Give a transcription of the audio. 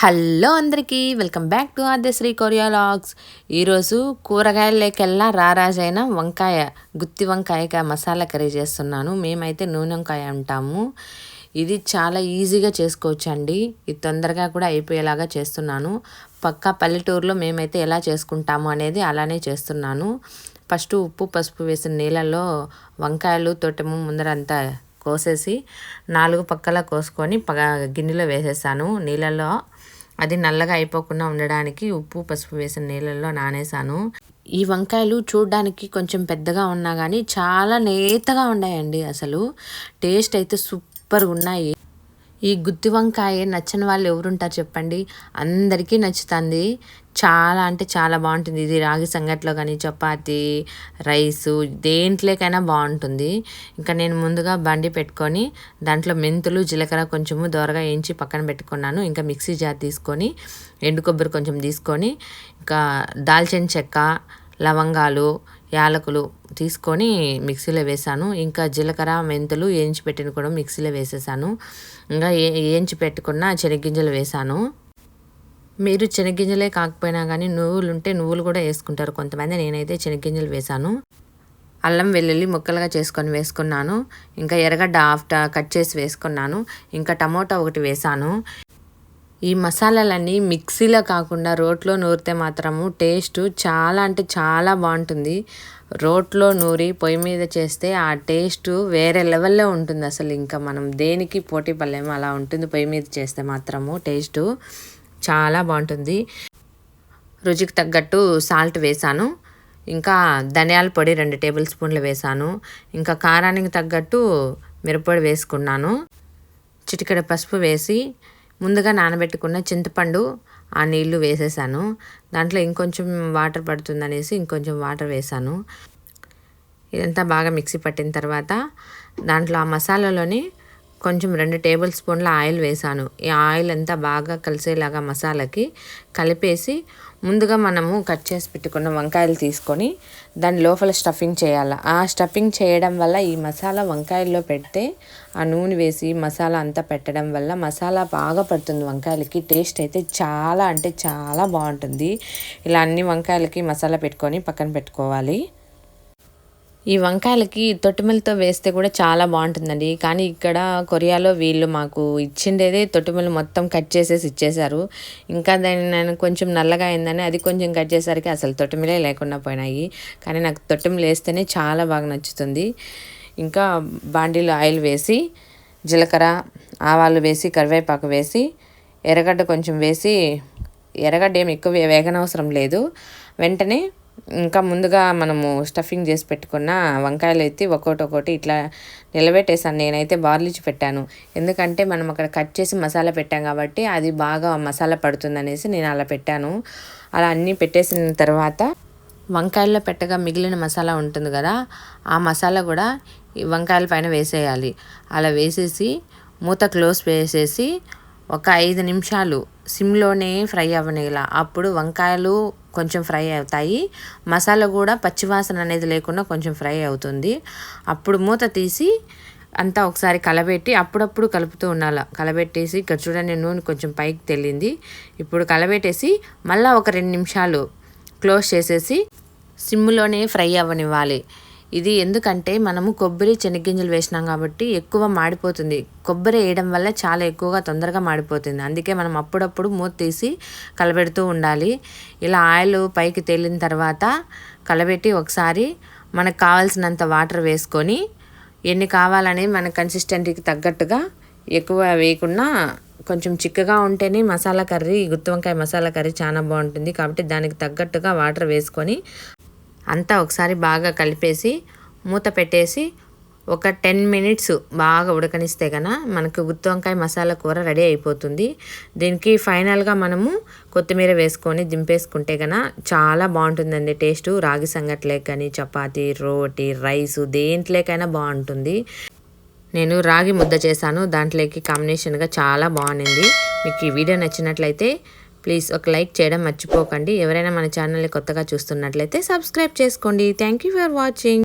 Hello అందరికీ welcome back to Adyasri Korea vlogs. ఈరోజు కూరగాయలకెల్లా రారాజైన వంకాయ గుత్తి వంకాయ మసాలా కర్రీ చేస్తున్నాను. మేమైతే నూనె వంకాయ అంటాము. ఇది చాలా ఈజీగా చేసుకోవచ్చు అండి ఇది తొందరగా కూడా అయిపోయేలాగా చేస్తున్నాను. పక్కా పల్లెటూరులో మేమైతే ఎలా చేసుకుంటాము అనేది అలానే చేస్తున్నాను. ఫస్ట్ ఉప్పు పసుపు వేసిన నీళ్ళల్లో వంకాయలు తోటము ముందరంతా కోసేసి నాలుగు పక్కల కోసుకొని పగ గిన్నెలో వేసేసాను. నీళ్ళల్లో అది నల్లగా అయిపోకుండా ఉండడానికి ఉప్పు పసుపు వేసిన నీళ్ళల్లో నానేసాను ఈ వంకాయలు చూడడానికి కొంచెం పెద్దగా ఉన్నా కానీ చాలా నేతగా ఉన్నాయండి అసలు. టేస్ట్ అయితే సూపర్గా ఉన్నాయి. ఈ గుత్తి వంకాయ నచ్చని వాళ్ళు ఎవరుంటారు చెప్పండి. అందరికీ నచ్చుతుంది. చాలా అంటే చాలా బాగుంటుంది. ఇది రాగి సంగట్లో కానీ చపాతి రైసు దేంట్లోకైనా బాగుంటుంది. ఇంకా నేను ముందుగా బండి పెట్టుకొని దాంట్లో మెంతులు జీలకర్ర కొంచెము దోరగా వేయించి పక్కన పెట్టుకున్నాను. ఇంకా మిక్సీ జార్ తీసుకొని ఎండు కొబ్బరి కొంచెం తీసుకొని ఇంకా దాల్చిన చెక్క లవంగాలు యాలకులు తీసుకొని మిక్సీలో వేసాను. ఇంకా జీలకర్ర మెంతులు వేయించి పెట్టిన కూడా మిక్సీలో వేసేసాను. ఇంకా వేయించి పెట్టుకున్న శనగ్గింజలు వేసాను. మీరు శనగ్గింజలే కాకపోయినా కానీ నువ్వులు ఉంటే నువ్వులు కూడా వేసుకుంటారు. కొంతమంది నేనైతే శనగ్గింజలు వేసాను. అల్లం వెల్లుల్లి ముక్కలుగా చేసుకొని వేసుకున్నాను. ఇంకా ఎర్రగడ్డ హాఫ్ కట్ చేసి వేసుకున్నాను. ఇంకా టమోటా ఒకటి వేసాను. ఈ మసాలాలన్నీ మిక్సీలో కాకుండా రోట్లో నూరితే మాత్రము టేస్ట్ చాలా అంటే చాలా బాగుంటుంది. రోట్లో నూరి పొయ్యి మీద చేస్తే ఆ టేస్ట్ వేరే లెవెల్లో ఉంటుంది అసలు. ఇంకా మనం దేనికి పోటీ పడలేము అలా ఉంటుంది పొయ్యి మీద చేస్తే మాత్రము టేస్టు చాలా బాగుంటుంది. రుచికి తగ్గట్టు సాల్ట్ వేసాను. ఇంకా ధనియాల పొడి రెండు టేబుల్ స్పూన్లు వేసాను. ఇంకా కారానికి తగ్గట్టు మిరపొడి వేసుకున్నాను. చిటికెడ పసుపు వేసి ముందుగా నానబెట్టుకున్న చింతపండు ఆ నీళ్ళు వేసేసాను. దాంట్లో ఇంకొంచెం వాటర్ పడుతుందనేసి ఇంకొంచెం వాటర్ వేసాను. ఇదంతా బాగా మిక్సీ పట్టిన తర్వాత దాంట్లో ఆ మసాలాలోని కొంచెం రెండు టేబుల్ స్పూన్ల ఆయిల్ వేసాను. ఈ ఆయిల్ అంతా బాగా కలిసేలాగా మసాలాకి కలిపేసి ముందుగా మనము కట్ చేసి పెట్టుకున్న వంకాయలు తీసుకొని దాని లోపల స్టఫింగ్ చేయాలి. ఆ స్టఫింగ్ చేయడం వల్ల ఈ మసాలా వంకాయల్లో పెడితే ఆ నూనె వేసి మసాలా అంతా పెట్టడం వల్ల మసాలా బాగా పడుతుంది వంకాయలకి. టేస్ట్ అయితే చాలా అంటే చాలా బాగుంటుంది. ఇలా అన్ని వంకాయలకి మసాలా పెట్టుకొని పక్కన పెట్టుకోవాలి. ఈ వంకాయలకి తొట్టిమలతో వేస్తే కూడా చాలా బాగుంటుందండి. కానీ ఇక్కడ కొరియాలో వీళ్ళు మాకు ఇచ్చిండేదే తొట్టిమలు మొత్తం కట్ చేసేసి ఇచ్చేశారు. ఇంకా దాన్ని నేను కొంచెం నల్లగా అయిందని అది కొంచెం కట్ చేసరికి అసలు తొట్టిమలే లేకుండా పోయినాయి. కానీ నాకు తొట్టిమలు వేస్తేనే చాలా బాగా నచ్చుతుంది. ఇంకా బాండీలో ఆయిల్ వేసి జీలకర్ర ఆవాలు వేసి కరివేపాకు వేసి ఎర్రగడ్డ కొంచెం వేసి ఎర్రగడ్డ ఏమి ఎక్కువ వేగనవసరం లేదు. వెంటనే ఇంకా ముందుగా మనము స్టఫింగ్ చేసి పెట్టుకున్న వంకాయలు అయితే ఒక్కొక్కటి ఒక్కోటి ఇట్లా నిలబెట్టేసాను. నేనైతే బార్లిచి పెట్టాను. ఎందుకంటే మనం అక్కడ కట్ చేసి మసాలా పెట్టాం కాబట్టి అది బాగా మసాలా పడుతుంది అనేసి నేను అలా పెట్టాను. అలా అన్నీ పెట్టేసిన తర్వాత వంకాయల్లో పెట్టగా మిగిలిన మసాలా ఉంటుంది కదా ఆ మసాలా కూడా వంకాయల పైన వేసేయాలి. అలా వేసేసి మూత క్లోజ్ వేసేసి ఒక ఐదు నిమిషాలు సిమ్లోనే ఫ్రై అవ్వనేలా అప్పుడు వంకాయలు కొంచెం ఫ్రై అవుతాయి. మసాలా కూడా పచ్చివాసన అనేది లేకుండా కొంచెం ఫ్రై అవుతుంది. అప్పుడు మూత తీసి అంతా ఒకసారి కలబెట్టి అప్పుడప్పుడు కలుపుతూ ఉండాలి. కలబెట్టేసి ఇక్కడ చూడండి నూనె కొంచెం పైకి తెలింది. ఇప్పుడు కలబెట్టేసి మళ్ళీ ఒక రెండు నిమిషాలు క్లోజ్ చేసేసి సిమ్లోనే ఫ్రై అవ్వనివ్వాలి. ఇది ఎందుకంటే మనము కొబ్బరి చెనిగ్గింజలు వేసినాం కాబట్టి ఎక్కువ మాడిపోతుంది. కొబ్బరి వేయడం వల్ల చాలా ఎక్కువగా తొందరగా మాడిపోతుంది. అందుకే మనం అప్పుడప్పుడు మూత తీసి కలబెడుతూ ఉండాలి. ఇలా ఆయిల్ పైకి తేలిన తర్వాత కలబెట్టి ఒకసారి మనకు కావాల్సినంత వాటర్ వేసుకొని ఎన్ని కావాలని మన కన్సిస్టెంట్కి తగ్గట్టుగా ఎక్కువ వేయకుండా కొంచెం చిక్కగా ఉంటేనే మసాలా కర్రీ గుత్తి వంకాయ మసాలా కర్రీ చాలా బాగుంటుంది. కాబట్టి దానికి తగ్గట్టుగా వాటర్ వేసుకొని అంతా ఒకసారి బాగా కలిపేసి మూత పెట్టేసి ఒక టెన్ మినిట్స్ బాగా ఉడకనిస్తే కన మనకు గుత్తి వంకాయ మసాలా కూర రెడీ అయిపోతుంది. దీనికి ఫైనల్గా మనము కొత్తిమీర వేసుకొని దింపేసుకుంటే కన చాలా బాగుంటుందండి టేస్ట్. రాగి సంగట్లే కానీ చపాతి రోటి రైస్ దేంట్లోకైనా బాగుంటుంది. నేను రాగి ముద్ద చేశాను. దాంట్లోకి కాంబినేషన్గా చాలా బాగుంది. మీకు ఈ వీడియో నచ్చినట్లయితే ప్లీజ్ ఒక లైక్ చేయడం మర్చిపోకండి. ఎవరైనా మన ఛానల్ని కొత్తగా చూస్తున్నట్లయితే సబ్స్క్రైబ్ చేసుకోండి. Thank you for watching.